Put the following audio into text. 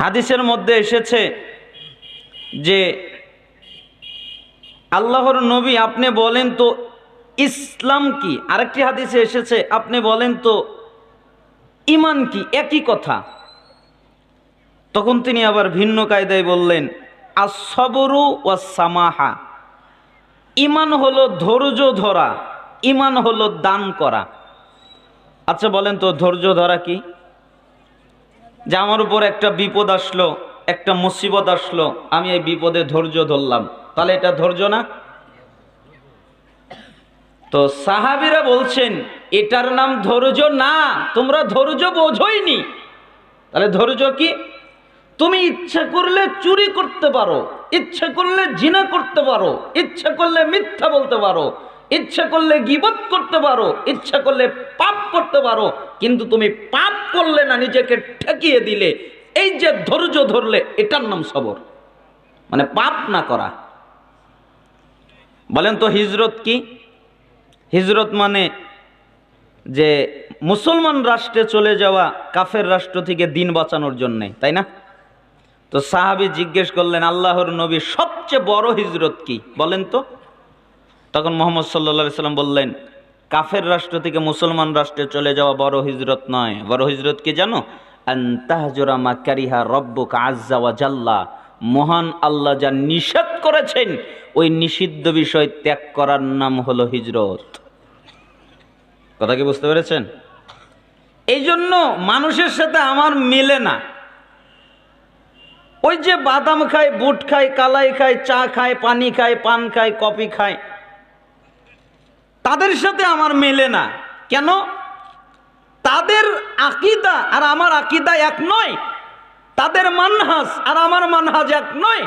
হাদিসের মধ্যে এসেছে যে আল্লাহর নবী আপনি বলেন তো ইসলাম কি? আরেকটি হাদিসে এসেছে, আপনি বলেন তো ইমান কি? একই কথা। তখন তিনি আবার ভিন্ন কায়দায় বললেন আসবরু ও সামাহা ইমান হলো ধৈর্য ধরা ইমান হলো দান করা। আচ্ছা বলেন তো ধৈর্য ধরা কি? যে আমার উপর একটা বিপদ আসলো, একটা মুসিবত আসলো, আমি এই বিপদে ধৈর্য ধরলাম। তাহলে এটা ধৈর্য না? তো সাহাবিরা বলছেন, এটার নাম ধৈর্য না, তোমরা ধৈর্য বোঝোইনি। তাহলে ধৈর্য কি? তুমি ইচ্ছা করলে চুরি করতে পারো, ইচ্ছা করলে জিনা করতে পারো, ইচ্ছা করলে মিথ্যা বলতে পারো ইচ্ছা করলে গিবত করতে পারো, ইচ্ছা করলে পাপ করতে পারো, কিন্তু তুমি পাপ করলে না, নিজেকে ঠেকিয়ে দিলে। এই যে ধৈর্য ধরলে, এটার নাম সবর। মানে পাপ না করা। বলেন তো, হিজরত কি? হিজরত মানে যে মুসলমান রাষ্ট্রে চলে যাওয়া কাফের রাষ্ট্র থেকে দিন বাঁচানোর জন্যে, তাই না? তো সাহাবি জিজ্ঞেস করলেন, আল্লাহর নবী সবচেয়ে বড় হিজরত কি? বলেন তো। তখন মোহাম্মদ সাল্লা সাল্লাম বললেন, কাফের রাষ্ট্র থেকে মুসলমান রাষ্ট্রে চলে যাওয়া বড় হিজরত নয়। বড় হিজরত কি জানো? জাল্লা। মহান আল্লাহ যা নিষেধ করেছেন, ওই নিষিদ্ধ বিষয় ত্যাগ করার নাম হলো হিজরত। কথা কি বুঝতে পেরেছেন? এই জন্য মানুষের সাথে আমার মেলে না। ওই যে বাদাম খায়, বুট খায়, কালাই খায়, চা খায়, পানি খায়, পান খায়, কফি খায় তাদের সাথে আমার মেলে না। কেন? তাদের আকিদা আর আমার আকিদা এক নয়। তাদের মানহাস আর আমার মানহাজ এক নয়।